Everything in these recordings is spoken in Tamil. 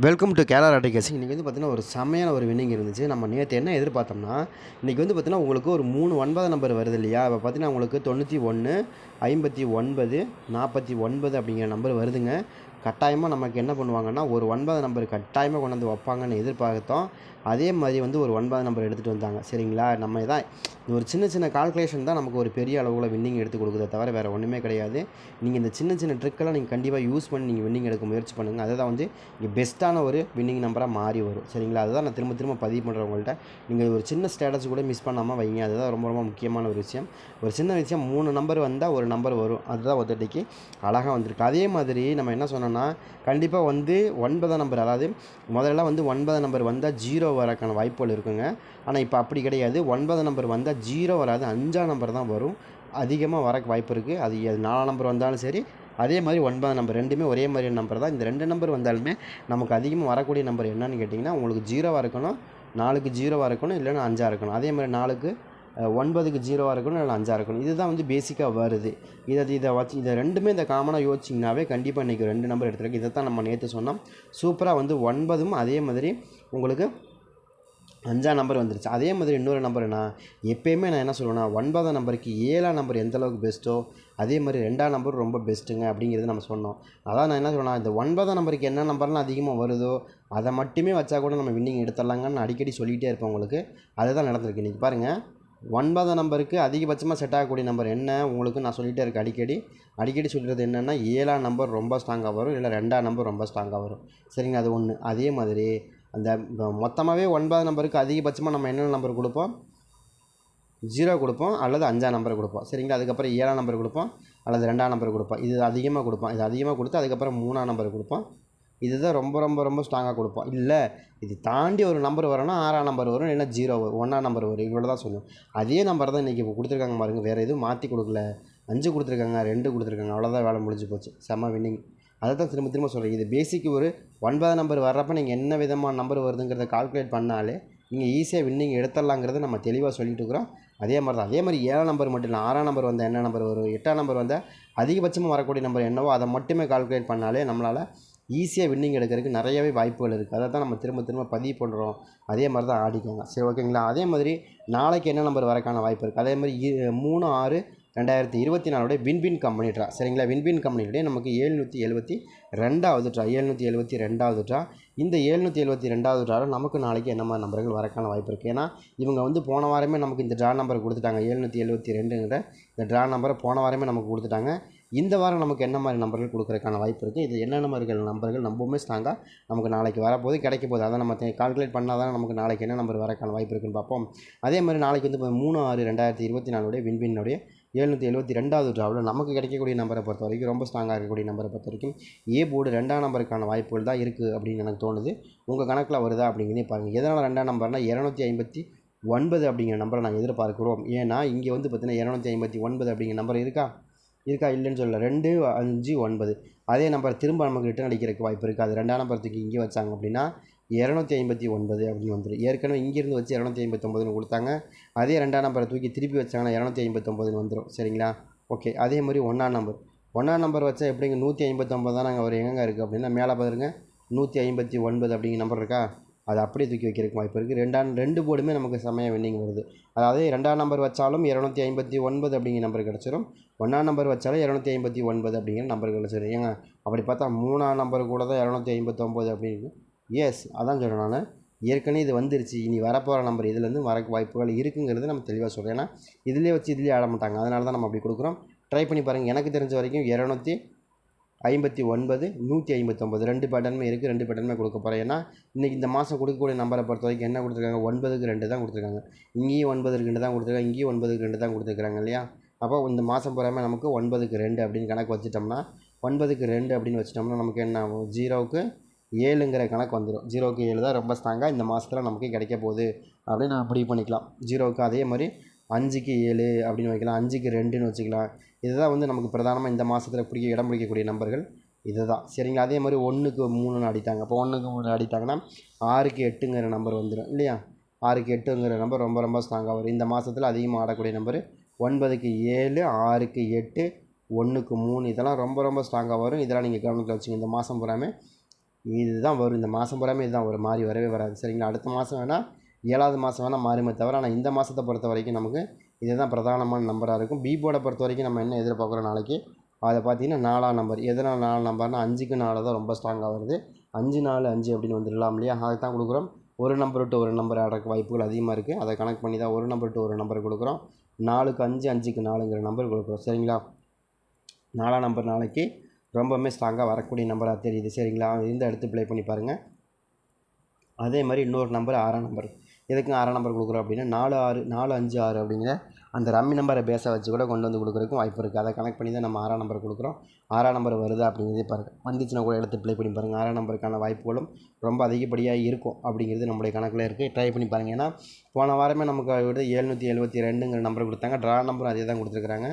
வெல்கம் டு கேரளா ராட்டிகேஸ் இன்றைக்கி வந்து பார்த்தீங்கன்னா ஒரு சமையான ஒரு வின்னிங் இருந்துச்சு. நம்ம நேற்று என்ன எதிர்பார்த்தோம்னா இன்றைக்கி வந்து பார்த்தீங்கன்னா உங்களுக்கு ஒரு மூணு ஒன்பது நம்பர் வருது இல்லையா? இப்போ பார்த்தீங்கன்னா உங்களுக்கு தொண்ணூற்றி ஒன்று ஐம்பத்தி ஒன்பது நாற்பத்தி ஒன்பது அப்படிங்கிற நம்பர் வருதுங்க. கட்டாயமாக நமக்கு என்ன பண்ணுவாங்கன்னா ஒரு ஒன்பது நம்பர் கட்டாயமாக கொண்டு வந்து வைப்பாங்கன்னு எதிர்பார்த்தோம். அதே மாதிரி வந்து ஒரு ஒன்பது நம்பர் எடுத்துகிட்டு வந்தாங்க. சரிங்களா? நம்ம இதான் ஒரு சின்ன சின்ன கால்குலேஷன் தான் நமக்கு ஒரு பெரிய அளவில் வின்னிங் எடுத்து கொடுக்குதே தவிர வேறு ஒன்றுமே கிடையாது. நீங்கள் இந்த சின்ன சின்ன ட்ரிக்கெல்லாம் நீங்கள் கண்டிப்பாக யூஸ் பண்ணி நீங்கள் வின்னிங் எடுக்க முயற்சி பண்ணுங்கள் அதுதான் வந்து இங்கே பெஸ்ட்டான ஒரு வின்னிங் நம்பராக மாறி வரும். சரிங்களா? அதுதான் நான் திரும்ப திரும்ப பதிவு பண்ணுறவங்கள்ட்ட நீங்கள் ஒரு சின்ன ஸ்டேட்டஸ் கூட மிஸ் பண்ணாமல் வைங்க. அதுதான் ரொம்ப ரொம்ப முக்கியமான ஒரு விஷயம். ஒரு சின்ன விஷயம் மூணு நம்பர் வந்தால் ஒரு நம்பர் வரும். அதுதான் ஒத்தடிக்கு அழகாக வந்திருக்கு. அதே மாதிரி நம்ம என்ன சொன்னோம்னா கண்டிப்பாக வந்து ஒன்பதாம் நம்பர் அதாவது முதல்ல வந்து ஒன்பதாம் நம்பர் வந்தால் ஜீரோ வரக்கான வாய்ப்புகள் இருக்குங்க. ஆனால் இப்போ அப்படி கிடையாது. ஒன்பதாம் நம்பர் வந்தால் ஜீரோ வராது. அஞ்சாம் நம்பர் தான் வரும். அதிகமாக வரக்கு வாய்ப்பு இருக்குது அது எது நாலாம் நம்பர் வந்தாலும் சரி அதே மாதிரி ஒன்பதாம் நம்பர் ரெண்டுமே ஒரே மாதிரியான நம்பர் தான். இந்த ரெண்டு நம்பர் வந்தாலுமே நமக்கு அதிகமாக வரக்கூடிய நம்பர் என்னன்னு கேட்டிங்கன்னா உங்களுக்கு ஜீரோவாக இருக்கணும் நாலுக்கு ஜீரோவாக இருக்கணும் இல்லைன்னா அஞ்சாக இருக்கணும். அதே மாதிரி நாலுக்கு ஒன்பதுக்கு ஜீரோவாக இருக்கணும் இல்லை அஞ்சாக இருக்கணும். இதுதான் வந்து பேசிக்காக வருது. இதை இதை வச்சு இதை ரெண்டுமே இந்த காமனாக யோசிச்சிங்கனாவே கண்டிப்பாக இன்றைக்கி ரெண்டு நம்பர் எடுத்துருக்கு இதை தான் நம்ம நேற்று சொன்னோம். சூப்பராக வந்து ஒன்பதும் அதே மாதிரி உங்களுக்கு அஞ்சாம் நம்பர் வந்துருச்சு. அதே மாதிரி இன்னொரு நம்பர்னா எப்போயுமே நான் என்ன சொல்லுவேன்னா ஒன்பதாம் நம்பருக்கு ஏழாம் நம்பர் எந்த அளவுக்கு பெஸ்ட்டோ அதே மாதிரி ரெண்டாம் நம்பர் ரொம்ப பெஸ்ட்டுங்க அப்படிங்கிறது நம்ம சொன்னோம். அதான் நான் என்ன சொல்லுவேன்னா இந்த ஒன்பதாம் நம்பருக்கு என்ன நம்பர்லாம் அதிகமாக வருதோ அதை மட்டுமே வச்சா கூட நம்ம வின்னிங் எடுத்துடலாங்கன்னு அடிக்கடி சொல்லிகிட்டே இருப்போம் உங்களுக்கு. அதுதான் நடந்திருக்கு. இன்றைக்கி பாருங்கள் ஒன்பதாம் நம்பருக்கு அதிகபட்சமாக செட் ஆகக்கூடிய நம்பர் என்ன? உங்களுக்கு நான் சொல்லிகிட்டே இருக்கேன். அடிக்கடி அடிக்கடி சொல்கிறது என்னென்னா ஏழாம் நம்பர் ரொம்ப ஸ்ட்ராங்காக வரும் இல்லை ரெண்டாம் நம்பர் ரொம்ப ஸ்ட்ராங்காக வரும். சரிங்க அது ஒன்று அதே மாதிரி அந்த மொத்தமாகவே ஒன்பதாம் நம்பருக்கு அதிகபட்சமாக நம்ம என்னென்ன நம்பர் கொடுப்போம்? ஜீரோ கொடுப்போம் அல்லது அஞ்சாம் நம்பர் கொடுப்போம். சரிங்களா? அதுக்கப்புறம் ஏழாம் நம்பர் கொடுப்போம் அல்லது ரெண்டாம் நம்பர் கொடுப்போம். இது அதிகமாக கொடுப்போம். இது அதிகமாக கொடுத்து அதுக்கப்புறம் மூணாம் நம்பர் கொடுப்போம். இதுதான் ரொம்ப ரொம்ப ரொம்ப ஸ்ட்ராங்காக கொடுப்போம். இல்லை இது தாண்டி ஒரு நம்பர் வரணும் ஆறாம் நம்பர் வரும் இல்லைன்னா ஜீரோ வரும் ஒன்றாம் நம்பர் வரும் இவ்வளோ தான் சொல்லுவோம். அதே நம்பர் தான் இன்றைக்கி இப்போ கொடுத்துருக்காங்க பாருங்க வேறு எதுவும் மாற்றி கொடுக்கல. அஞ்சு கொடுத்துருக்காங்க ரெண்டு கொடுத்துருக்காங்க அவ்வளோதான் வேலை முடிஞ்சு போச்சு. செம்ம வின்னிங் அதை தான் திரும்ப திரும்ப சொல்கிறேன் இது பேசிக் ஒரு ஒன்பதாம் நம்பர் வர்றப்ப நீங்கள் என்ன விதமான நம்பர் வருதுங்கிறத கால்குலேட் பண்ணாலே நீங்கள் ஈஸியாக வின்னிங் எடுத்துடலாங்கிறத நம்ம தெளிவாக சொல்லிட்டு இருக்கிறோம். அதே மாதிரி தான் அதே மாதிரி ஏழாம் நம்பர் மட்டும் இல்லை ஆறாம் நம்பர் வந்தால் என்ன நம்பர் வரும் எட்டாம் நம்பர் வந்தால் அதிகபட்சமாக வரக்கூடிய நம்பர் என்னவோ அதை மட்டுமே கால்குலேட் பண்ணாலே நம்மளால் ஈஸியாக வின்னிங் எடுக்கிறதுக்கு நிறையவே வாய்ப்புகள் இருக்குது அதை தான் நம்ம திரும்ப திரும்ப பதிவு பண்ணுறோம் அதே மாதிரி தான் ஆடிக்கோங்க. சரி ஓகேங்களா அதே மாதிரி நாளைக்கு என்ன நம்பர் வரக்கான வாய்ப்பு இருக்குது அதே மாதிரி மூணு ஆறு ரெண்டாயிரத்தி இருபத்தி நாலுடைய வின்வின் கம்பெனி ட்ரா. சரிங்களா? வின்வின் கம்பெனியுடைய நமக்கு ஏழ்நூற்றி எழுபத்தி ரெண்டாவது ட்ரா. ஏழ்நூற்றி எழுபத்தி ரெண்டாவது ட்ரா. இந்த ஏழ்நூற்றி எழுபத்தி ரெண்டாவது ட்ராவில் நமக்கு நாளைக்கு என்ன மாதிரி நம்பர்கள் வரக்கான வாய்ப்பு இருக்குது ஏன்னா இவங்க வந்து போன வாரமே நமக்கு இந்த ட்ரா நம்பர் கொடுத்துட்டாங்க. ஏழ்நூற்றி எழுபத்தி ரெண்டுங்கிற இந்த ட்ரா நம்பரை போன வாரமே நமக்கு கொடுத்துட்டாங்க. இந்த வாரம் நமக்கு என்ன மாதிரி நம்பர்கள் கொடுக்குறதுக்கான வாய்ப்பு இருக்குது இது என்னென்ன மாதிரி நம்பர்கள்? ரொம்பவுமே ஸ்ட்ராங்காக நமக்கு நாளைக்கு வரப்போது கிடைக்க போகுது. அதை நம்ம கால்குலேட் பண்ணால் தான் நமக்கு நாளைக்கு என்ன நம்பர் வரக்கான வாய்ப்பு இருக்குன்னு பார்ப்போம். அதே மாதிரி நாளைக்கு வந்து இப்போ மூணு ஆறு ரெண்டாயிரத்தி இருபத்தி நாலுடைய வின்வினுடைய எழுநூற்றி எழுபத்தி ரெண்டாவது ட்ராவில் நமக்கு கிடைக்கக்கூடிய நம்பரை பொறுத்த வரைக்கும் ரொம்ப ஸ்ட்ராங்காக இருக்கக்கூடிய நம்பரை பொறுத்த வரைக்கும் ஏ போர்டு ரெண்டாம் நம்பருக்கான வாய்ப்புகள் தான் இருக்குது அப்படின்னு எனக்கு தோணுது. உங்கள் கணக்கில் வருதா அப்படிங்கிறதே பாருங்கள் எதனால் ரெண்டாம் நம்பர்னால் இரநூத்தி ஐம்பத்தி ஒன்பது அப்படிங்கிற நம்பரை நாங்கள் எதிர்பார்க்குறோம். ஏன்னா இங்கே வந்து பார்த்திங்கன்னா இரநூத்தி ஐம்பத்தி ஒன்பது அப்படிங்கிற நம்பர் இருக்கா? இருக்கா இல்லைன்னு சொல்லல. ரெண்டு அஞ்சு ஒன்பது. அதே நம்பர் திரும்ப நமக்கு ரிட்டர்ன் அடிக்கிறதுக்கு வாய்ப்பு இருக்குது அது ரெண்டாம் நம்பர் தூக்கி இங்கே வச்சாங்க அப்படின்னா இரநூத்தி ஐம்பத்தி ஒன்பது அப்படின்னு வந்துடும் ஏற்கனவே இங்கேருந்து வச்சு இரநூத்தி ஐம்பத்தொம்பதுன்னு கொடுத்தாங்க. அதே ரெண்டாம் நம்பரை தூக்கி திருப்பி வச்சாங்கன்னா இரநூத்தி ஐம்பத்தொம்பதுன்னு வந்துடும் சரிங்களா? ஓகே அதே மாதிரி ஒன்றாம் நம்பர் ஒன்றாம் நம்பர் வச்சா எப்படிங்க? நூற்றி ஐம்பத்தொம்பது தான் நாங்கள் ஒரு எங்கே இருக்குது அப்படின்னா மேலே பாருங்க நூற்றி ஐம்பத்தி ஒன்பது அப்படிங்கிற நம்பர் இருக்கா? அது அப்படியே தூக்கி வைக்கிறதுக்கு வாய்ப்பு இருக்குது. ரெண்டாம் ரெண்டு போர்டுமே நமக்கு செம்மையாக வின்னிங் வருது. அதாவது ரெண்டாம் நம்பர் வச்சாலும் இரநூத்தி ஐம்பத்தி ஒன்பது அப்படிங்கிற நம்பர் கிடச்சிரும். ஒன்றாம் நம்பர் வச்சாலும் இரநூத்தி ஐம்பத்தி ஒன்பது அப்படிங்கிற நம்பர் கிடச்சிரும். ஏங்க அப்படி பார்த்தா மூணாம் நம்பர் கூட தான் இரநூத்தி ஐம்பத்தொம்போது அப்படின்னு எஸ் அதான் சொல்கிறேன் நான். ஏற்கனவே இது வந்துருச்சு. இனி வரப்போகிற நம்பர் இதுலேருந்து வரக்கு வாய்ப்புகள் இருக்குங்கிறது நம்ம தெளிவாக சொல்கிறோம் ஏன்னா இதிலே வச்சு இதிலே ஆட மாட்டாங்க. அதனால தான் நம்ம அப்படி கொடுக்குறோம். ட்ரை பண்ணி பாருங்கள் எனக்கு தெரிஞ்ச வரைக்கும் இரநூத்தி ஐம்பத்தி ஒன்பது நூற்றி ஐம்பத்தொம்பது. ரெண்டு பேட்டர்னுமே இருக்குது ரெண்டு பேட்டர்னுமே கொடுக்க போகிறேன் ஏன்னா இன்றைக்கி இந்த மாதம் கொடுக்கக்கூடிய நம்பரை பொறுத்த வரைக்கும் என்ன கொடுத்துருக்காங்க? ஒன்பதுக்கு ரெண்டு தான் கொடுத்துருக்காங்க. இங்கேயும் ஒன்பதுக்கு ரெண்டு தான் கொடுத்துருக்காங்க இங்கேயும் ஒன்பதுக்கு ரெண்டு தான் கொடுத்துருக்காங்க இல்லையா? அப்போ இந்த மாதம் பூராமே நமக்கு ஒன்பதுக்கு ரெண்டு அப்படின்னு கணக்கு வச்சுட்டோம்னா ஒன்பதுக்கு ரெண்டு அப்படின்னு வச்சுட்டோம்னா நமக்கு என்ன ஆகும்? ஜீரோவுக்கு ஏழுங்கிற கணக்கு வந்துடும் ஜீரோவுக்கு ஏழு தான் ரொம்ப ஸ்ட்ராங்காக இந்த மாதத்தில் நமக்கு கிடைக்க போகுது அப்படின்னு நம்ம முடிவு பண்ணிக்கலாம். ஜீரோவுக்கு அதே மாதிரி அஞ்சுக்கு ஏழு அப்படின்னு வைக்கலாம். அஞ்சுக்கு ரெண்டுன்னு வச்சுக்கலாம். இதுதான் வந்து நமக்கு பிரதானமாக இந்த மாதத்தில் பிடிக்க இடம் பிடிக்கக்கூடிய நம்பர்கள் இதுதான். சரிங்களா? அதே மாதிரி ஒன்றுக்கு மூணுன்னு அடித்தாங்க அப்போ ஒன்றுக்கு மூணு அடித்தாங்கன்னா ஆறுக்கு எட்டுங்கிற நம்பர் வந்துடும் இல்லையா? ஆறுக்கு எட்டுங்கிற நம்பர் ரொம்ப ரொம்ப ஸ்ட்ராங்காக வரும். இந்த மாதத்தில் அதிகமாக ஆடக்கூடிய நம்பர் ஒன்பதுக்கு ஏழு ஆறுக்கு எட்டு ஒன்றுக்கு மூணு இதெல்லாம் ரொம்ப ரொம்ப ஸ்ட்ராங்காக வரும். இதெல்லாம் நீங்கள் கவனத்தில் வச்சுங்க இந்த மாதம் பூராமே இதுதான் வரும். இந்த மாதம் பூராமே இதுதான் ஒரு மாறி வரவே வராது. சரிங்களா? அடுத்த மாதம் வேணால் ஏழாவது மாதம் வேணால் மாறுமே தவிர ஆனால் இந்த மாதத்தை பொறுத்த வரைக்கும் நமக்கு இதுதான் பிரதானமான நம்பராக இருக்கும் பி போர்டை பொறுத்த வரைக்கும் நம்ம என்ன எதிர்பார்க்குறோம் நாளைக்கு? அதை பார்த்தீங்கன்னா நாலாம் நம்பர் எதனால் நாலு நம்பர்னா அஞ்சுக்கு நாலு தான் ரொம்ப ஸ்ட்ராங்காக வருது. அஞ்சு நாலு அஞ்சு அப்படின்னு வந்துடலாம் இல்லையா? அதை தான் கொடுக்குறோம். ஒரு நம்பர் டு ஒரு நம்பர் ஆடுறக்கு வாய்ப்புகள் அதிகமாக இருக்குது அதை கனெக்ட் பண்ணி தான் ஒரு நம்பர் டு ஒரு நம்பர் கொடுக்குறோம். நாலுக்கு அஞ்சு அஞ்சுக்கு நாலுங்கிற நம்பர் கொடுக்குறோம். சரிங்களா? நாலாம் நம்பர் நாளைக்கு ரொம்பவுமே ஸ்ட்ராங்காக வரக்கூடிய நம்பராக தெரியுது. சரிங்களா? இந்த எடுத்து ப்ளே பண்ணி பாருங்கள் அதே மாதிரி இன்னொரு நம்பர் ஆறாம் நம்பர் எதுக்கு ஆறாம் நம்பர் கொடுக்குறோம் அப்படின்னா நாலு ஆறு நாலு அஞ்சு ஆறு அப்படிங்கிற அந்த ரம்மி நம்பரை பேஸை வச்சு கூட கொண்டு வந்து கொடுக்குறதுக்கும் வாய்ப்பு இருக்குது அதை கனெக்ட் பண்ணி தான் நம்ம ஆறாம் நம்பர் கொடுக்குறோம். ஆறாம் நம்பர் வருதா அப்படிங்கிறதே பாருங்கள் வந்துச்சுன்னா கூட எடுத்து ப்ளே பண்ணி பாருங்கள் ஆறாம் நம்பருக்கான வாய்ப்புகளும் ரொம்ப அதிகப்படியாக இருக்கும் அப்படிங்கிறது நம்மளுடைய கணக்கில் இருக்குது ட்ரை பண்ணி பாருங்கள் ஏன்னா போன வாரமே நமக்கு விட எழுநூற்றி எழுபத்தி ரெண்டுங்கிற நம்பர் கொடுத்தாங்க. ட்ரா நம்பரும் அதே தான் கொடுத்துருக்குறாங்க.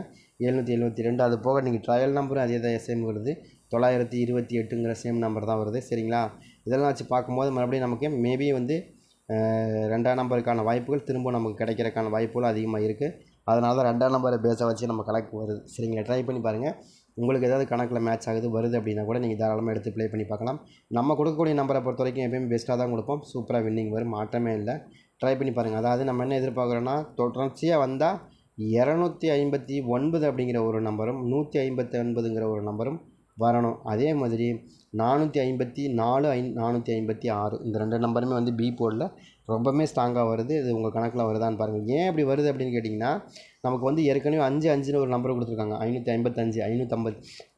எழுநூற்றி எழுபத்தி ரெண்டு. அது போக நீங்கள் ட்ரையல் நம்பரும் அதே தான் சேம் வருது. தொள்ளாயிரத்தி இருபத்தி எட்டுங்கிற சேம் நம்பர் தான் வருது. சரிங்களா? இதெல்லாம் வச்சு பார்க்கும்போது மறுபடியும் நமக்கு மேபி வந்து ரெண்டாம் நம்பருக்கான வாய்ப்புகள் திரும்ப நமக்கு கிடைக்கிறதுக்கான வாய்ப்புகள் அதிகமாக இருக்குது அதனால தான் ரெண்டாம் நம்பரை பேஸை வச்சு நம்ம கணக்கு வருது. சரிங்களா? ட்ரை பண்ணி பாருங்கள் உங்களுக்கு ஏதாவது கணக்கில் மேட்ச் ஆகுது வருது அப்படின்னா கூட நீங்கள் தாராளமாக எடுத்து ப்ளே பண்ணி பார்க்கலாம். நம்ம கொடுக்கக்கூடிய நம்பரை பொறுத்த வரைக்கும் எப்பயுமே பெஸ்ட்டாக தான் கொடுப்போம். சூப்பராக வின்னிங் வரும். மாற்றமே இல்லை. ட்ரை பண்ணி பாருங்கள் அதாவது நம்ம என்ன எதிர்பார்க்குறோன்னா தொடர்ச்சியாக வந்தால் இரநூத்தி ஐம்பத்தி ஒன்பது அப்படிங்கிற ஒரு நம்பரும் நூற்றி ஐம்பத்தி ஒன்பதுங்கிற ஒரு நம்பரும் வரணும். அதே மாதிரி நானூற்றி ஐம்பத்தி நாலு ஐ நானூற்றி ஐம்பத்தி ஆறு. இந்த ரெண்டு நம்பருமே வந்து பி போர்டில் ரொம்பவுமே ஸ்ட்ராங்காக வருது. இது உங்கள் கணக்கில் வருதான்னு பாருங்கள் ஏன் இப்படி வருது அப்படின்னு கேட்டிங்கன்னா நமக்கு வந்து ஏற்கனவே அஞ்சு அஞ்சுன்னு ஒரு நம்பர் கொடுத்துருக்காங்க. ஐநூற்றி ஐம்பத்தஞ்சு ஐநூற்றம்பது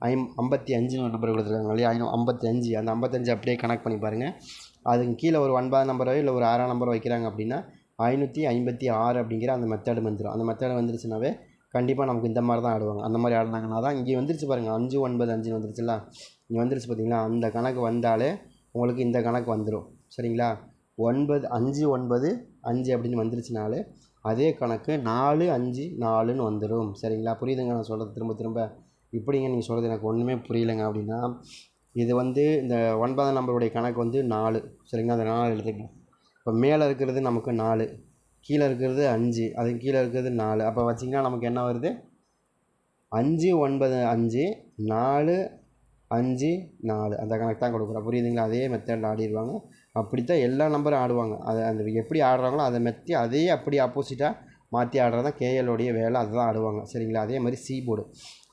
ஐம் ஐம்பத்தி அஞ்சுன்னு ஒரு நம்பர் கொடுத்துருக்காங்க இல்லையா? ஐநூ ஐம்பத்தஞ்சு அந்த ஐம்பத்தஞ்சு அப்படியே கனெக்ட் பண்ணி பாருங்கள் அதுக்கு கீழே ஒரு ஒன்பதாம் நம்பரோ இல்லை ஒரு ஆறாம் நம்பரோ வைக்கிறாங்க அப்படின்னா ஐநூற்றி ஐம்பத்தி ஆறு அப்படிங்கிற அந்த மெத்தடு வந்துடும் அந்த மெத்தடு வந்துருச்சுனாவே கண்டிப்பாக நமக்கு இந்த மாதிரி தான் ஆடுவாங்க. அந்த மாதிரி ஆடினாங்கன்னா தான் இங்கே வந்துருச்சு பாருங்கள் அஞ்சு ஒன்பது அஞ்சுன்னு வந்துருச்சுல இங்கே வந்துருச்சு பார்த்தீங்களா? அந்த கணக்கு வந்தாலே உங்களுக்கு இந்த கணக்கு வந்துடும் சரிங்களா? ஒன்பது அஞ்சு ஒன்பது அஞ்சு அப்படின்னு வந்துருச்சுனாலே அதே கணக்கு நாலு அஞ்சு நாலுன்னு வந்துடும் சரிங்களா? புரியுதுங்க? நான் சொல்கிறது திரும்ப திரும்ப. இப்படிங்க நீங்கள் சொல்கிறது எனக்கு ஒன்றுமே புரியலைங்க அப்படின்னா இது வந்து இந்த ஒன்பதாம் நம்பருடைய கணக்கு வந்து நாலு. சரிங்களா? அந்த நாலு எழுதிக்கலாம் இப்போ மேலே இருக்கிறது நமக்கு நாலு. கீழே இருக்கிறது அஞ்சு. அதுக்கு கீழே இருக்கிறது நாலு. அப்போ வச்சிங்கன்னா நமக்கு என்ன வருது? அஞ்சு ஒன்பது அஞ்சு நாலு அஞ்சு நாலு. அந்த கணக்கு தான் கொடுக்குறோம். புரியுதுங்களா? அதே மெத்தடில் ஆடிடுவாங்க. அப்படி தான் எல்லா நம்பரும் ஆடுவாங்க. அதை அந்த எப்படி ஆடுறாங்களோ அதை மெத்தி அதே அப்படி ஆப்போசிட்டாக மாற்றி ஆடுறது தான் கேஎல்லோடைய வேலை. அதுதான் ஆடுவாங்க. சரிங்களா? அதே மாதிரி சி போர்டு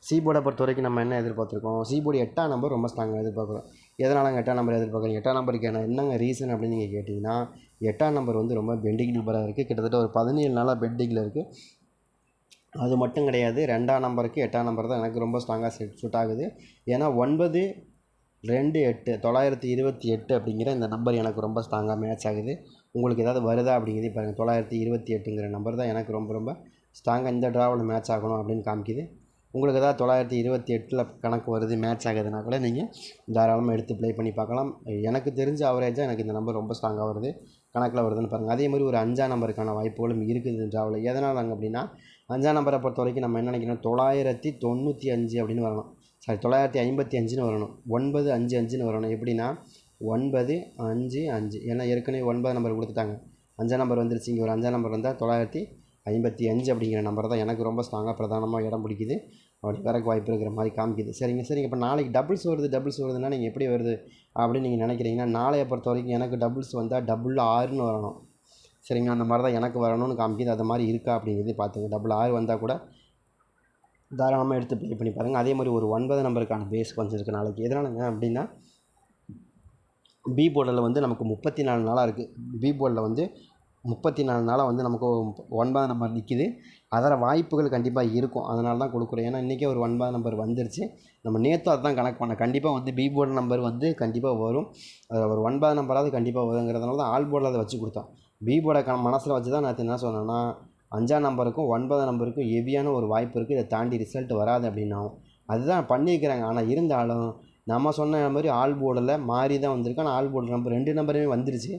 சி போர்டை பொறுத்த வரைக்கும் நம்ம என்ன எதிர்பார்த்துருக்கோம்? சி போர்டு எட்டாம் நம்பர் ரொம்ப ஸ்ட்ராங்காக எதிர்பார்க்குறோம். எதனால் எட்டாம் நம்பர் எதிர்பார்க்குறீங்க எட்டாம் நம்பருக்கு என்ன என்னங்க ரீசன் அப்படின்னு நீங்கள் கேட்டிங்கன்னா எட்டாம் நம்பர் வந்து ரொம்ப பெண்டிங் நம்பராக இருக்குது கிட்டத்தட்ட ஒரு பதினேழு நாளாக பெண்டிங்கில் இருக்குது அது மட்டும் கிடையாது. ரெண்டாம் நம்பருக்கு எட்டாம் நம்பர் தான் எனக்கு ரொம்ப ஸ்ட்ராங்காக செட் சூட் ஆகுது. ஏன்னா ஒன்பது ரெண்டு எட்டு தொள்ளாயிரத்தி இருபத்தி எட்டு அப்படிங்கிற இந்த நம்பர் எனக்கு ரொம்ப ஸ்ட்ராங்காக மேட்ச் ஆகுது. உங்களுக்கு ஏதாவது வருதா அப்படிங்கிறது பாருங்கள் தொள்ளாயிரத்தி இருபத்தி எட்டுங்கிற நம்பர் தான் எனக்கு ரொம்ப ரொம்ப ஸ்ட்ராங்காக இந்த ட்ராவில் மேட்ச் ஆகணும் அப்படின்னு காமிக்குது. உங்களுக்கு ஏதாவது தொள்ளாயிரத்தி இருபத்தி எட்டில் கணக்கு வருது மேட்ச் ஆகுதுன்னா கூட நீங்கள் தாராளமாக எடுத்து ப்ளே பண்ணி பார்க்கலாம். எனக்கு தெரிஞ்ச அவரேஜாக எனக்கு இந்த நம்பர் ரொம்ப ஸ்ட்ராங்காக வருது. கணக்கில் வருதுன்னு பாருங்கள் அதே மாதிரி ஒரு அஞ்சாம் நம்பருக்கான வாய்ப்புகளும் இருக்குது இந்த ட்ராவில் எதனால் அப்படின்னா அஞ்சாம் நம்பரை பொறுத்த வரைக்கும் நம்ம என்ன நினைக்கிறோம்? தொள்ளாயிரத்தி தொண்ணூற்றி அஞ்சு அப்படின்னு வரணும். சாரி தொள்ளாயிரத்தி ஐம்பத்தி அஞ்சுன்னு வரணும். ஒன்பது அஞ்சு அஞ்சுன்னு வரணும். எப்படின்னா ஒன்பது அஞ்சு அஞ்சு. ஏன்னா ஏற்கனவே ஒன்பது நம்பர் கொடுத்துட்டாங்க. அஞ்சாம் நம்பர் வந்துருச்சு. இங்கே ஒரு அஞ்சாம் நம்பர் வந்தால் தொள்ளாயிரத்தி ஐம்பத்தி அஞ்சு அப்படிங்கிற நம்பர் தான் எனக்கு ரொம்ப ஸ்ட்ராங்காக பிரதானமாக இடம் பிடிக்குது. அப்படி வரக்கு வாய்ப்பு இருக்கிற மாதிரி காமிக்குது. சரிங்க சரிங்க. இப்போ நாளைக்கு டபுள்ஸ் வருது டபுள்ஸ் வருதுன்னா நீங்கள் எப்படி வருது அப்படின்னு நீங்கள் நினைக்கிறீங்கன்னா நாளையை பொறுத்த வரைக்கும் எனக்கு டபுள்ஸ் வந்தால் டபுள் ஆறுன்னு வரணும். சரிங்க அந்த மாதிரி தான் எனக்கு வரணும்னு காமிக்குது. அது மாதிரி இருக்கா அப்படிங்கிறது பார்த்துங்க. டபுள் ஆறு வந்தால் கூட தாராளமாக எடுத்து ப்ளே பண்ணி பாருங்கள் அதே மாதிரி ஒரு ஒன்பது நம்பருக்கான பேஸ் கொஞ்சம் இருக்குது நாளைக்கு. எதனாலங்க அப்படின்னா பி போர்டில் வந்து நமக்கு முப்பத்தி நாலு நாளாக இருக்குது பி போர்டில் வந்து முப்பத்தி நாலு நாளாக வந்து நமக்கு ஒன்பதாம் நம்பர் நிற்கிது அதில் வாய்ப்புகள் கண்டிப்பாக இருக்கும். அதனால தான் கொடுக்குறோம். ஏன்னா இன்றைக்கே ஒரு ஒன்பது நம்பர் வந்துருச்சு. நம்ம நேற்று அதான் கணக்கு பண்ண கண்டிப்பாக வந்து பி போர்டு நம்பர் வந்து கண்டிப்பாக வரும். அதில் ஒரு ஒன்பது நம்பராவது கண்டிப்பாக வருங்கிறதுனால தான் ஆல் போர்டில் அதை வச்சு கொடுத்தோம். பி போர்டை க மனசில் வச்சு தான் நேற்று என்ன சொன்னேன்னா அஞ்சாம் நம்பருக்கும் ஒன்பதாம் நம்பருக்கும் ஹெவியான ஒரு வாய்ப்பு இருக்குது இதை தாண்டி ரிசல்ட் வராது அப்படின்னாவும். அதுதான் பண்ணியிருக்கிறாங்க. ஆனால் இருந்தாலும் நம்ம சொன்ன மாதிரி ஆல் போர்டில் மாறி தான் வந்திருக்கு. ஆனால் ஆல் போர்டு நம்பர் ரெண்டு நம்பருமே வந்துருச்சு.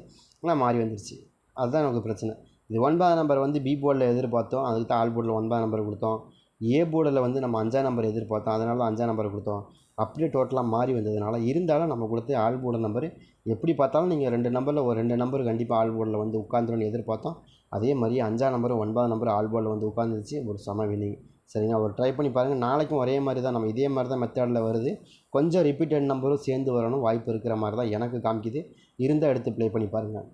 ஆனால் மாறி வந்துருச்சு. அதுதான் நமக்கு பிரச்சனை. இது ஒன்பதாம் நம்பர் வந்து பி போர்டில் எதிர்பார்த்தோம். அதுக்கு தான் ஆல் போர்டில் ஒன்பதாம் நம்பர் கொடுத்தோம். ஏ போர்டில் வந்து நம்ம அஞ்சாம் நம்பர் எதிர்பார்த்தோம். அதனால தான் அஞ்சாம் நம்பர் கொடுத்தோம். அப்படியே டோட்டலாக மாறி வந்ததுனால இருந்தாலும் நம்ம கொடுத்த ஆல் போர்டு நம்பர் எப்படி பார்த்தாலும் நீங்கள் ரெண்டு நம்பரில் ஒரு ரெண்டு நம்பர் கண்டிப்பாக ஆல் போர்டில் வந்து உட்காந்துருன்னு எதிர்பார்த்தோம். அதே மாதிரி அஞ்சாம் நம்பர் ஒன்பதாம் நம்பர் ஆல் போர்டில் வந்து உட்காந்துருச்சு ஒரு சம வினிங் சரிங்களா? ஒரு ட்ரை பண்ணி பாருங்கள் நாளைக்கும் ஒரே மாதிரி தான் நம்ம இதே மாதிரி தான் மெத்தடில் வருது. கொஞ்சம் ரிப்பீட்டட் நம்பரும் சேர்ந்து வரணும். வாய்ப்பு இருக்கிற மாதிரி தான் எனக்கு காமிக்குது. இருந்தால் எடுத்து ப்ளே பண்ணி பாருங்கள்